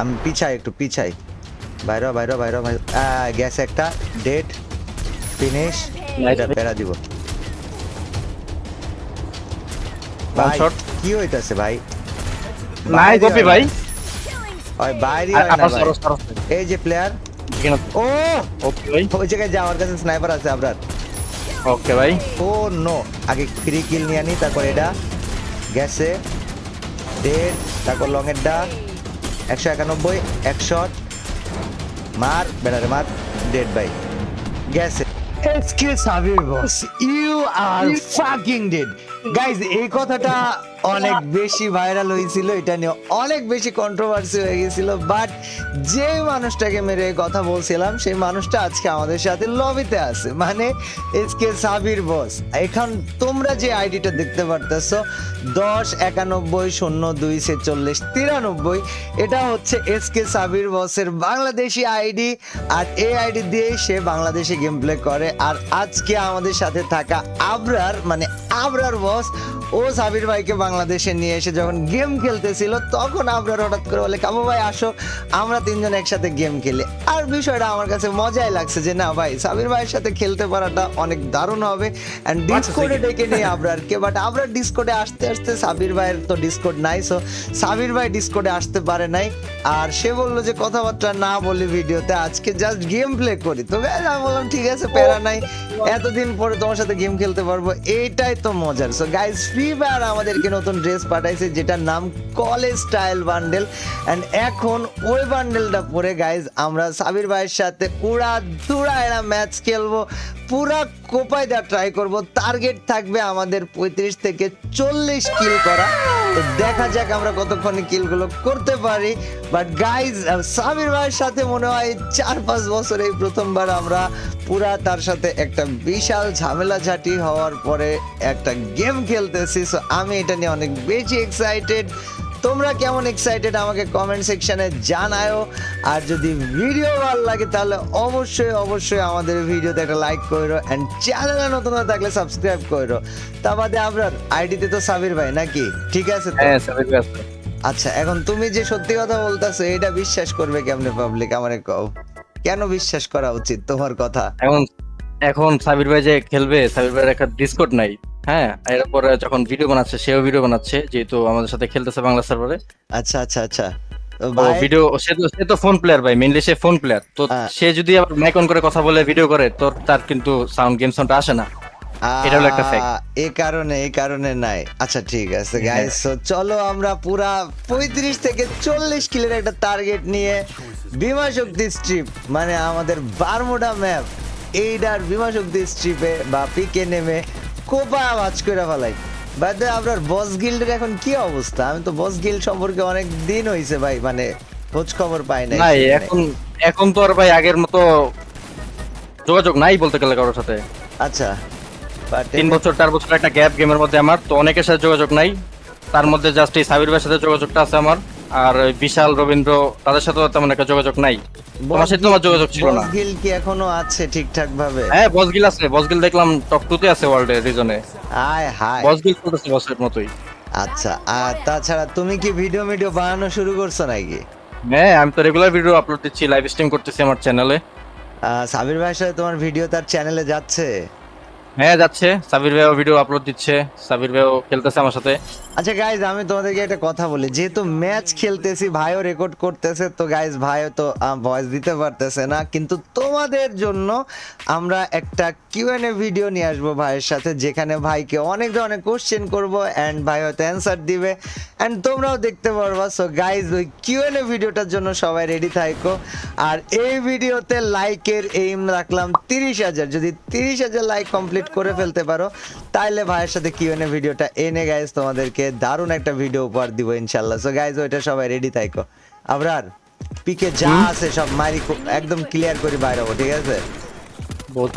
আমি পিছাই একটু পিছাই। বাইরে বাইরে বাইরে বাইরে। গ্যাস একটা ডেট ফিনিশ এটা পেরা দিব। ভাই কি হইতাছে ভাই? নাই গোপি ভাই। ওই বাইরে এই যে প্লেয়ার ও! ওকে ভাই। ওই জায়গায় যা আমার কাছে স্নাইপার আছে আপনার ওকে ভাই। ও নো আগে ফ্রি কিল নিয়ে আনি তারপর এটা। গ্যাসে ডেড তারপর লং এরটা একশো একানব্বই একশো মার বেড়ারে মার ডেড বাই গেছে excuse Sabir boss you are fucking dead guys এই কথাটা অনেক বেশি ভাইরাল হয়েছিল, এটা নিয়ে অনেক বেশি কন্ট্রোভার্সি হয়ে গেছিল বাট যে মানুষটাকে মেরে কথা বলছিলাম, সেই মানুষটা আজকে আমাদের সাথে লবিতে আছে মানে এসকে সাবির বস এখন তোমরা যে আইডিটা দেখতে পারতেছো, দশ, একানব্বই, শূন্য, দুই, ছেচল্লিশ, তিরানব্বই, এটা হচ্ছে এসকে সাবির বসের বাংলাদেশি আইডি আর এই আইডি দিয়ে সে বাংলাদেশে গেম প্লে করে, আর আজকে আমাদের সাথে থাকা আবরার মানে আবরার বস ও সাবির ভাইকে বাংলাদেশে নিয়ে এসে যখন গেম খেলতেছিল তখন আবরার হঠাৎ করে বলে কাবু ভাই আসো। আমরা তিনজন একসাথে গেম খেলি। আর বিষয়টা আমার কাছে মজাই লাগছে যে না ভাই সাবির ভাইয়ের সাথে খেলতে পারাটা অনেক দারুণ হবে। অ্যান্ড ডিসকোডে ডেকে নিয়ে আবরারকে বাট আবরার ডিসকোডে আসতে আসতে সাবির ভাইয়ের তো ডিসকোড নাই সো সাবির ভাই ডিসকোডে আসতে পারে নাই। আর সে বলল যে কথাবার্তা না বলি ভিডিওতে আজকে জাস্ট গেম প্লে করি। তো আমি বললাম ঠিক আছে প্যারা নাই। এতদিন পরে তোমার সাথে গেম খেলতে পারব। এইটাই তো মজার। সো গাইজ ফ্রি ফায়ার আমাদেরকে নতুন ড্রেস পাঠাইছে, যেটার নাম কলেজ স্টাইল বান্ডেল অ্যান্ড এখন ওই বান্ডেলটা পরে গাইজ আমরা সাবির ভাইয়ের সাথে উড়া দুড়া এরা ম্যাচ খেলব, পুরা কোপায় দেওয়া ট্রাই করব। টার্গেট থাকবে আমাদের পঁয়ত্রিশ থেকে চল্লিশ কিল করা। তো দেখা যাক আমরা কতক্ষণে কিলগুলো করতে পারি। বাট গাইজ সাবির ভাইয়ের সাথে মনে হয় চার পাঁচ বছর এই প্রথমবার আমরা পুরা তার সাথে একটা বিশাল ঝামেলা ঝাঁটি হওয়ার পরে একটা গেম খেলতেছি সো আমি এটা নিয়ে অনেক বেশি এক্সাইটেড তোমরা কেমন এক্সাইটেড আমাকে কমেন্ট সেকশানে জানায়ও। আর যদি ভিডিও ভালো লাগে তাহলে অবশ্যই অবশ্যই আমাদের ভিডিওতে একটা লাইক করো এন্ড চ্যানেলে নতুন হয়ে থাকলে সাবস্ক্রাইব করো তা বাদে আপনার আইডিতে তো সাবির ভাই নাকি? ঠিক আছে হ্যাঁ সাবির ভাই আচ্ছা এখন তুমি যে সত্যি কথা বলতেছো এটা বিশ্বাস করবে কেমনে পাবলিক আমারে কও। কেন বিশ্বাস করা উচিত তোমার কথা? এখন এখন সাবির ভাই যে খেলবে সাবির ভাইয়ের একটা ডিসকোড নাই। হ্যাঁ এরপরে যখন ভিডিও বানাচ্ছে সেও ভিডিও বানাচ্ছে যেহেতু আমাদের সাথে খেলতেছে বাংলা সার্ভারে আচ্ছা আচ্ছা আচ্ছা তো তো ভিডিও সে তো সে তো ফোন প্লেয়ার ভাই মেইনলি সে ফোন প্লেয়ার তো হ্যাঁ। সে যদি আবার মাইক অন করে কথা বলে ভিডিও করে তোর তার কিন্তু সাউন্ড গেম সাউন্ডটা আসে না এটা হলো একটা. আহ, এই কারণে এই কারণে নাই আচ্ছা ঠিক আছে হ্যাঁ। গাইস তো চলো আমরা পুরা পঁয়ত্রিশ থেকে চল্লিশ কিলোর একটা টার্গেট নিয়ে বিমা শক্তি স্ট্রিপ মানে আমাদের বারমুডা ম্যাপ এইটার বিমা শক্তি স্ট্রিপে বা পিকে নেমে কোপা আওয়াজ করে ফেলাই। বাদ আপনার বস গিল্ডের এখন কি অবস্থা? আমি তো বস গিল্ড সম্পর্কে অনেক দিন হয়েছে ভাই মানে খোঁজ খবর পাই নাই। নাই এখন এখন তো আর ভাই আগের মতো যোগাযোগ নাই বলতে গেলে কারোর সাথে। আচ্ছা তিন বছর চার বছর একটা গ্যাপ গেমের মধ্যে আমার তো অনেকের সাথে যোগাযোগ নাই। তার মধ্যে জাস্ট এই সাবির ভাইয়ের সাথে যোগাযোগটা আছে আমার। আর বিশাল রবীন্দ্র তাদের সাথেও তেমন একটা যোগাযোগ নাই। তোমার সাথে তোমার যোগাযোগ ছিল না। বস গিল্ড কি এখনও আছে ঠিকঠাক ভাবে হ্যাঁ বসগিল আছে। বসগিল দেখলাম টপ টু তে আছে ওয়ার্ল্ডের রিজনে আয় হায়। বসগিল চলতেছে বসের মতোই। আচ্ছা আর তাছাড়া তুমি কি ভিডিও ভিডিও বানানো শুরু করছ নাকি? হ্যাঁ আমি তো রেগুলার ভিডিও আপলোড দিচ্ছি লাইভ স্ট্রিম করতেছি আমার চ্যানেলে সাবির ভাইয়ের সাথে তোমার ভিডিও তার চ্যানেলে যাচ্ছে? হ্যাঁ যাচ্ছে। সাবির ভাইও ভিডিও আপলোড দিচ্ছে। সাবির ভাইও খেলতেছে আমার সাথে। আচ্ছা গাইজ আমি তোমাদেরকে একটা কথা বলি। যেহেতু ম্যাচ খেলতেছি, ভাইও রেকর্ড করতেছে, তো গাইজ ভাইও তো ভয়েস দিতে পারতেছে না। কিন্তু তোমাদের জন্য আমরা একটা কিউএনএ ভিডিও নিয়ে আসব ভাইয়ের সাথে, যেখানে ভাইকে অনেক ধরনের কোশ্চেন করব অ্যান্ড ভাই হয়তো অ্যান্সার দিবে। অ্যান্ড তোমরাও দেখতে পারবা। সো গাইজ ওই কিউএনএ ভিডিওটার জন্য সবাই রেডি থাকো। আর এই ভিডিওতে লাইকের এইম রাখলাম তিরিশ হাজার। যদি তিরিশ হাজার লাইক কমপ্লিট করে ফেলতে পারো। তাইলে ভাইয়ের সাথে কিউএনএ ভিডিওটা এনে গাইজ তোমাদেরকে দারুণ একটা ভিডিও উপহার দিব ইনশাল্লাহ। সো গাইজ ওইটা সবাই রেডি থাকো আবরার পিকে যা আছে সব মারি একদম ক্লিয়ার করে বাইরে হব ঠিক আছে?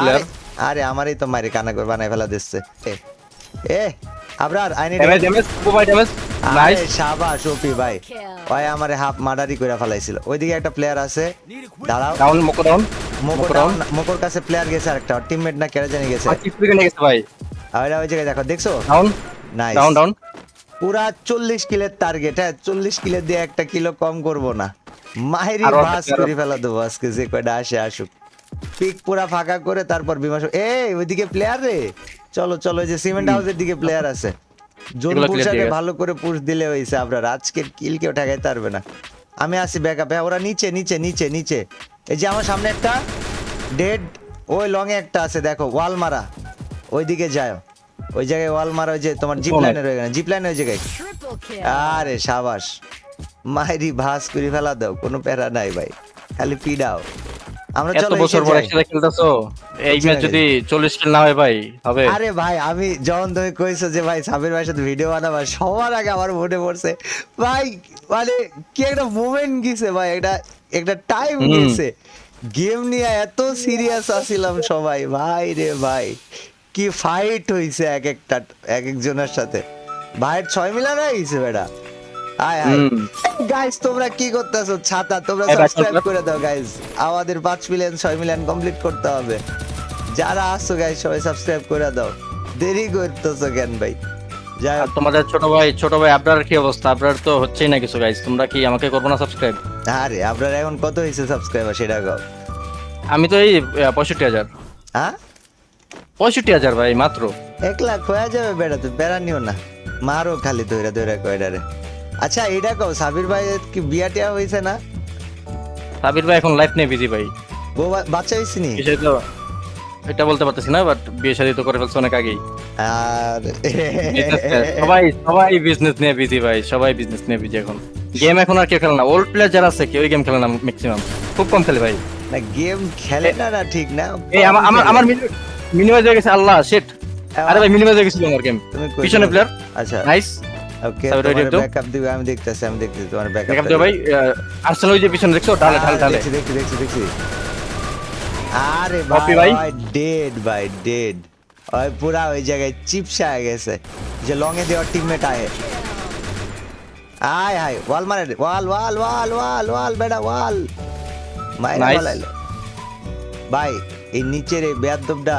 আরে আরে আমারই তো মারি কানা করে বানাই ফেলা দিচ্ছে। এ আবরার আইনি ড্যামেজ ড্যামেজ ড্যামেজ নাইস আরে শাবাশ ওপি ভাই। ওই আমারে হাফ মার্ডারি করে ফেলাইছিল। ওইদিকে একটা প্লেয়ার আছে। দাঁড়াও। ডাউন মোকো ডাউন মোকর মোকো ডাউন ডাউন মোকর কাছে প্লেয়ার গেছে আরেকটা। টিমমেট না কেড়ে জানি গেছে। আর কিস থেকে নিয়ে গেছে ভাই। আর ওই জায়গায় দেখো দেখছ? ডাউন নাইস ডাউন ডাউন পুরা চল্লিশ কিলের টার্গেট হ্যাঁ চল্লিশ কিলের দিয়ে একটা কিলো কম করব না। ভাস করে ফেলা দেবো আজকে যে কয়টা আসে আসুক। পিক পুরা ফাঁকা করে তারপর বিমাস এই ওইদিকে প্লেয়ার রে। চলো চলো যে সিমেন্ট হাউসের দিকে প্লেয়ার আছে। জোন গেছে। ভালো করে পুশ দিলে হয়েছে আপনার। আজকের কিল কেউ ঠেকাইতে পারবে না। আমি আসি ব্যাকআপ হ্যাঁ ওরা নিচে নিচে নিচে নিচে। এই যে আমার সামনে একটা ডেড ওই লং এ একটা আছে দেখো ওয়াল মারা। ওইদিকে যায় ওই জায়গায় ওয়াল মারা ওই যে তোমার জিপ কোন? লাইনের ওইখানে জিপ লাইনের ওই জায়গায়। আরে সাবাস। মাইরি ভাস করে ফেলা দাও কোনো প্যারা নাই ভাই। খালি পিডাও। আমরা এত চলো বছর পর একসাথে খেলতেছো? এই ম্যাচ যদি চল্লিশ কিল না হয় ভাই হবে? আরে ভাই আমি যখন তুমি কইছো যে ভাই সাবির ভাইয়ের সাথে ভিডিও বানাবা সবার আগে আমার মনে পড়ছে। ভাই মানে কি একটা গেছে ভাই একটা একটা টাইম। গেছে। গেম নিয়ে এত সিরিয়াস আছিলাম সবাই। ভাই রে ভাই কি ফাইট হইছে এক একটা এক একজনের সাথে। ভাইয়ের ছয় মিলান হয়ে গেছে বেটা। গাইস তোমরা কি করতেছো? ছাতা তোমরা সাবস্ক্রাইব করে দাও গাইস আমাদের পাঁচ মিলিয়ন ছয় মিলিয়ন কমপ্লিট করতে হবে। যারা আসছো গাইস সবাই সাবস্ক্রাইব করে দাও। দেরি করতেছো কেন ভাই? আর তোমাদের ছোট ভাই ছোট ভাই আপনার কি অবস্থা? আপনার তো হচ্ছেই না কিছু তোমরা কি আমাকে করব না সাবস্ক্রাইব আরে আপনার এখন কত হয়েছে সাবস্ক্রাইবার সেটা কও। আমি তো এই পঁয়ষট্টি হাজার। হ্যাঁ? পঁয়ষট্টি হাজার ভাই মাত্র। এক লাখ হয়ে যাবে বেড়া তো বেড়া নিও না। মারো খালি ধৈরা ধৈরা কয়ডারে। আচ্ছা এটা কও সাবির ভাই কি বিয়া টিয়া হয়েছে না? সাবির ভাই এখন লাইফ নিয়ে বিজি ভাই। বউ বাচ্চা হয়েছে নি? এটা বলতে পারতেছি না বাট বিয়ে শাদী তো করে ফেলছে অনেক আগেই। আর সবাই সবাই বিজনেস নিয়ে বিজি ভাই সবাই বিজনেস নিয়ে বিজি এখন। গেম এখন আর কেউ খেলে না ওল্ড প্লেয়ার যারা আছে কেউ গেম খেলে না ম্যাক্সিমাম খুব কম খেলে ভাই। না গেম খেলে না না ঠিক না। এই আমার আমার আমার মিনিমাইজ হয়ে গেছে আল্লাহ শিট আরে ভাই মিনিমাইজ হয়ে গেছিল আমার গেম পিছনে প্লেয়ার আচ্ছা। Nice okay? ব্যাকআপ দিবে আমি দেখতেছি আমি দেখতেছি তোমার ব্যাকআপ ব্যাকআপ দিও ভাই আর্সেনাল ওই যে পিছনে দেখছ ঢালে ঢালে ঢালে দেখছি দেখছি দেখছি দেখছি। আরে ভাই ভাই। ডেড ভাই ডেড ওই পুরা ওই জায়গায় চিপসা হয়ে গেছে। যে লং এ দেওয়ার টিমমেট আয়। আয় হায় ওয়াল মারে ওয়াল ওয়াল ওয়াল ওয়াল ওয়াল বেটা ওয়াল মাইরা. বলাইলো ভাই এই নিচের এই বেয়াদবটা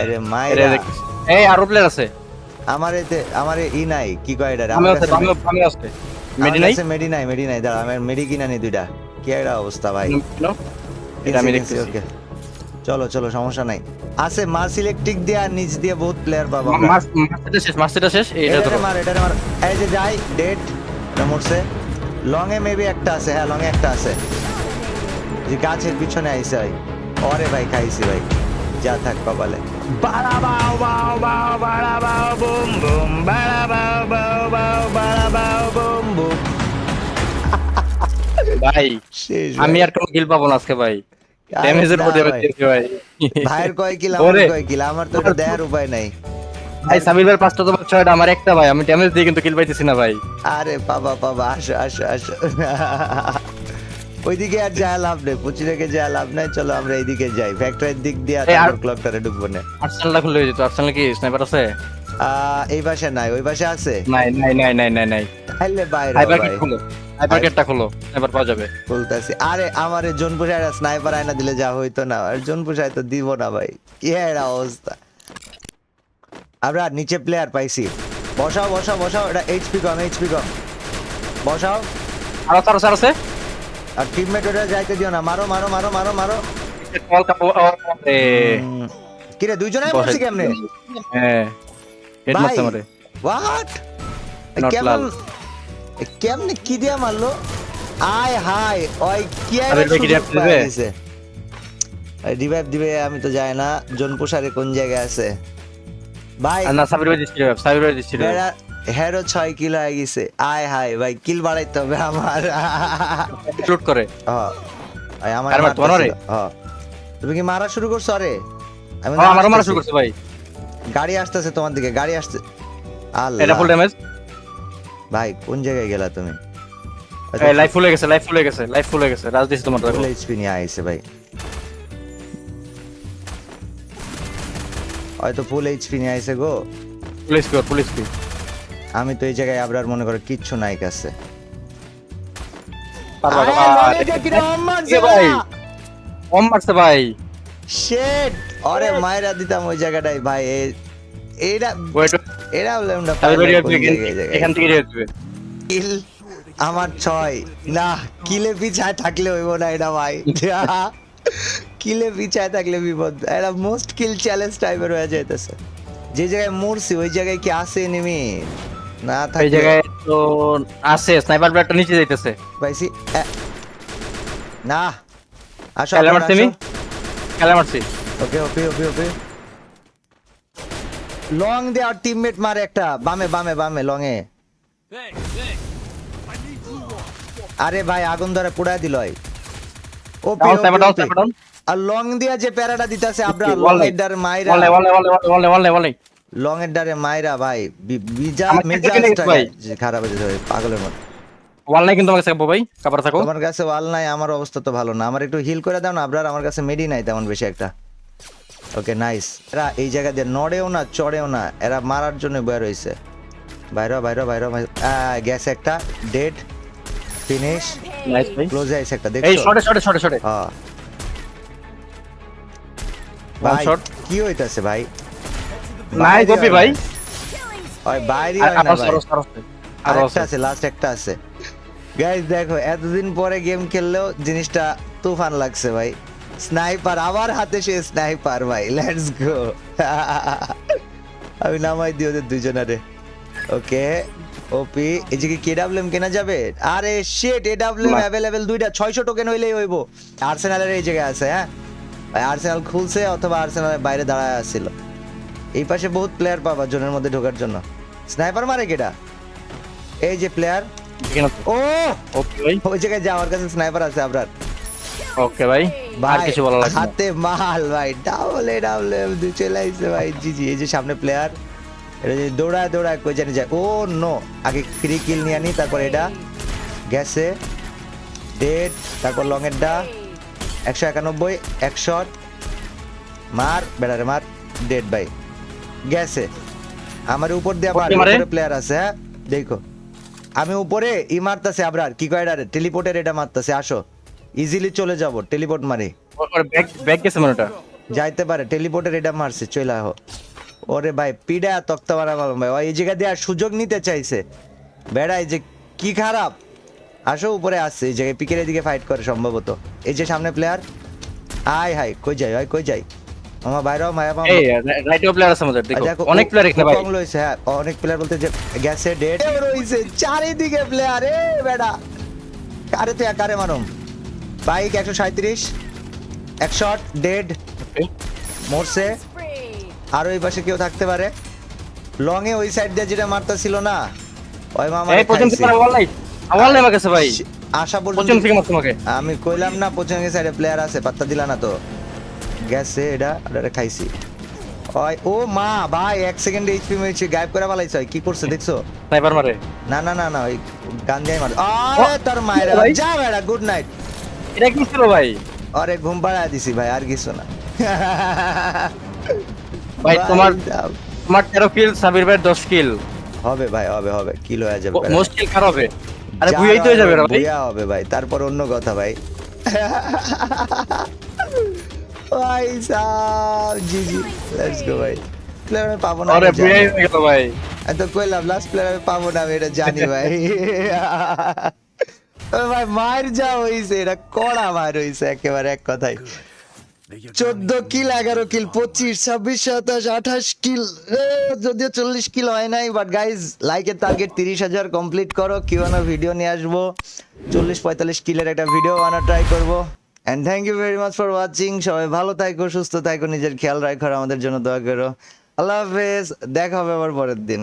আরে মাইরা। এই আরও প্লেয়ার আছে। আমার এতে আমার ই নাই কি কয় এটা আছে আমি আমি আছে। মেডি নাই? মেডি নাই মেডি নাই দাঁড়া আমার মেডি কিনা নি দুইটা। কি একটা অবস্থা ভাই। এটা আমি চলো চলো সমস্যা নাই। আছে মার্স ইলেকট্রিক দিয়ে আর নিচ দিয়ে বহুত প্লেয়ার পাবো আমরা। মাস মাসটা শেষ মাসটা শেষ এইটা এটারে মার এটারে মার। এই যে যাই ডেট এটা মরছে। লং এ মেবি একটা আছে হ্যাঁ লং এ একটা আছে। যে গাছের পিছনে আইছে ভাই। ওরে ভাই খাইছি ভাই। যা থাক কপালে। ভাই আমি আর কোনো কিল পাবো না আজকে ভাই। ড্যামেজের প্রতি আমি ভাই। ভাই। ভাইয়ের কয় কিল আমার কয় কিল আমার তো এটা দেওয়ার উপায় নাই। ভাই সাবির ভাই পাঁচটা তোমার ছয়টা আমার একটা ভাই। আমি ড্যামেজ দিয়ে কিন্তু কিল পাইতেছি না ভাই। আরে বাবা বাবা আসো আসো আসো। ওইদিকে আর যা লাভ নেই পুচি রেখে যা লাভ নাই চলো আমরা এইদিকে যাই। ফ্যাক্টরির দিক দিয়ে আর- তারপর ক্লকটারে ঢুকবো না। আর্সেনালটা খুলে যেত আর্সেনাল কি স্নাইপার আছে? এই পাশে নাই ওই পাশে আছে? নাই নাই নাই নাই নাই নাই। তাহলে বাইরে হাইপার গেট খুলো হাইপার গেটটা খুলো স্নাইপার পাওয়া যাবে। বলতেছি আরে আমার এই জোনপুষায় স্নাইপার আয়না দিলে যা হইতো না আর জোনপুষায় তো দিব না ভাই। কি একটা অবস্থা? আমরা নিচে প্লেয়ার পাইছি। বসাও বসাও বসাও এটা এইচপি কম এইচপি কম। বসাও। আর আর আছে, আর টিমমেট ওটা যাইতে দিও না। মারো মারো মারো মারো মারো। উম, কিরে দুইজনে পড়ছি কেমনে? হ্যাঁ। হেড মারছে আমারে। হোয়াট কেমন কেমনে কি দিয়া মারলো? আয় হাই ওই কি কি দিবে? রিভাইভ দিবে আমি তো যাই না। জনপুষারে কোন জায়গায় আছে? ভাই না সাবির ভাই দিচ্ছিল সাবির ভাই বেড়া হেরো ছয় কিলো হয়ে গেছে। আয় হাই ভাই কিল বাড়াইতে হবে আমার। লুট করে। হ্যাঁ, আমার? হ্যাঁ। তুমি কি মারা শুরু করছ আরে? আমি হ্যাঁ, আমারও মারা শুরু করছে ভাই। গাড়ি আসতেছে তোমার দিকে গাড়ি আসছে আল্লাহ। এটা ফুল ড্যামেজ ভাই কোন জায়গায় গেলা তুমি? লাইফ ফুল হয়ে গেছে লাইফ ফুল হয়ে গেছে লাইফ ফুল হয়ে গেছে। রাজ দিছি তোমার ফুল এইচপি নিয়ে আইছে ভাই। হয়তো ফুল এইচপি নিয়ে আইছে গো। পুলিশ পিওর পুলিশ পি আমি তো এই জায়গায় আবরার মনে করো কিচ্ছু নাই কাছে। ভাই দিতাম ওই ভাই এরা লেমডা। এখান থেকে কিল আমার ছয়। না কিলে পিছায় থাকলে হইব না এটা ভাই। কিলে পিছায় থাকলে বিপদ। এটা মোস্ট কিল চ্যালেঞ্জ টাইপের হয়ে যাইতেছে। যে জায়গায় মরছি ওই জায়গায় কি আছে এনিমি? না এই জায়গায় তো আছে স্নাইপার ব্লেডটা নিচে যাইতেছে। না আসো খেলা মারছি আমি খেলা মারছি। ওকে ওকে ওকে ওকে। লং দেওয়ার টিমমেট মারে একটা বামে বামে বামে লং এ আরে ভাই আগুন ধরে পুড়ায় দিল ওপি আর লং দিয়া যে প্যারাটা দিতাছে আপনার ওকে, লং এর মাইরা ওয়ালে ওয়ালে ওয়ালে ওয়ালে ওয়ালে লং এর ডারে মাইরা ভাই আমার মেজাজটা খারাপ হয়ে যাবে পাগলের মতো। ওয়াল নাই কিন্তু আমাকে থাকব ভাই কাপড় থাকো। তোমার কাছে ওয়াল নাই আমার অবস্থা তো ভালো না। আমার একটু হিল করে দাও না আপনার আমার কাছে মেডি নাই তেমন বেশি একটা। ওকে নাইস এরা এই জায়গা দিয়ে নড়েও না চড়েও না এরা মারার জন্য বের হয়েছে বাইরে বাইরে বাইরে গ্যাস একটা ডেড ফিনিশ নাইস ভাই। ক্লোজে আইছে একটা এই দেখছ? শর্টে শর্টে শর্টে শর্টে হ্যাঁ। ভাই. কি হইতাছে ভাই? নাই কপি ভাই। ওই বাইরে হয় না আরও ভাই আরও আরও আরও আরেকটা আছে। লাস্ট একটা আছে। গাইস দেখো এতদিন পরে গেম খেললেও জিনিসটা তুফান লাগছে ভাই। স্নাইপার আবার হাতে সে স্নাইপার ভাই। লেটস গো আমি নামাই দিই ওদের দুজনারে। ওকে ওপি যে কি কেডাব্লিউএম কেনা যাবে? আরে শিট এডাব্লিউএম মা- অ্যাভেলেবেল দুইটা 600 টোকেন হইলেই হইব। আর্সেনালের এই জায়গায় আছে হ্যাঁ? আর্সেনাল খুলছে অথবা আর্সেনালের বাইরে দাঁড়ায় আছিল। এই পাশে বহুত প্লেয়ার পাবা জোনের মধ্যে ঢোকার জন্য। স্নাইপার মারে কেডা? এই যে প্লেয়ার ও! ওকে ভাই। ওই জায়গায় যা আমার কাছে স্নাইপার আছে আপনার ওকে ভাই। আর কিছু বলা লাগবে হাতে মাল ভাই। ডাবল এ ডাবল দুই চলে আইছে ভাই। জি জি এই যে সামনে প্লেয়ার এটা যে দৌড়ায় দৌড়ায় কই জানি যায়। ও নো আগে ফ্রি কিল নিয়ে আনি তারপর এটা গেছে। ডেড তারপর লং এরটা একশো একানব্বই এক শট মার বেড়ারে মার। ডেড ভাই। গেছে। আমার উপর দিয়ে আবার প্লেয়ার আছে হ্যাঁ? দেখো। আমি উপরে ই মারতাছে আবরার কি কয় এটা টেলিপোর্টের এটা মারতাছে আসো। ইজিলি চলে যাব টেলিপোর্ট মারি। ওরে ব্যাক ব্যাক গেছে মানে ওটা। যাইতে পারে টেলিপোর্টের এটা মারছে চলে আহো। ওরে ভাই পিডা তক্তা মারা মালুম ভাই। এই জায়গা দিয়ে আর সুযোগ নিতে চাইছে। বেড়া এই যে কি খারাপ। আসো উপরে আসছে এই জায়গায় পিকের এদিকে ফাইট করে সম্ভবত। এই যে সামনে প্লেয়ার আয় হাই কই যাই ভাই কই যাই মামা বাইরেও এই রাইট প্লেয়ার আছে আমাদের দেখো। দেখো, অনেক প্লেয়ার এখানে ভাই। কম লইছে, হ্যাঁ অনেক প্লেয়ার বলতে যে গ্যাসে ডেট রইছে চারিদিকে প্লেয়ার এ বেটা। কারে তুই কারে মারুম? বাইক একশো সাঁত্রিশ এক শট ডেড মরছে। আর ওই পাশে কেউ থাকতে পারে। লং এ ওই সাইড দিয়ে যেটা মারতা ছিল না ওই মামা এই করে ওয়াল নাই। ওয়াল নাই আমার কাছে ভাই। আশা পর্যন্ত থেকে মারছো আমাকে। আমি কইলাম না পছন্দের সাইডে প্লেয়ার আছে পাত্তা দিলা না তো। গেছে এটা এটা খাইছি। ওই ও মা ভাই এক সেকেন্ডে এইচপি মেরেছে গায়েব করে ফেলাইছে কি করছে দেখছ? স্নাইপার মারে। না না না না ওই গান দিয়ে মার। আরে তোর মায়ের যা বেড়া গুড নাইট এটা কি ছিল ভাই? আরে ঘুম পাড়ায় দিছি ভাই আর কিছু না। ভাই তোমার তোমার তেরো কিল সাবির ভাই দশ কিল হবে ভাই হবে হবে কিলো হয়ে যাবে মোস্ট কিল কার হবে? আরে তো হয়ে যাবে ভাই। হবে ভাই তারপর অন্য কথা ভাই। ভাই sub G G let's go ভাই। প্লেয়ার আমি পাবো না আরে আমি জানি। বুঝাই গেল ভাই। আমি কইলাম লাস্ট প্লেয়ার আমি পাবো না এটা জানি ভাই। ভাই মার যা হইছে এটা কড়া মার হইছে একেবারে এক কথাই চোদ্দ কিল এগারো কিল পঁচিশ ছাব্বিশ সাতাশ আঠাশ কিল যদিও চল্লিশ কিল হয় নাই বাট গাইজ লাইকের টার্গেট তিরিশ হাজার কমপ্লিট করো কি বানো ভিডিও নিয়ে আসব। চল্লিশ পঁয়তাল্লিশ কিলের একটা ভিডিও বানা ট্রাই করব। And thank you very much for watching সবাই ভালো থাকো, সুস্থ থাকো, নিজের খেয়াল রাখো আমাদের জন্য দোয়া করো। আল্লাহ হাফেজ, দেখা হবে আবার পরের দিন।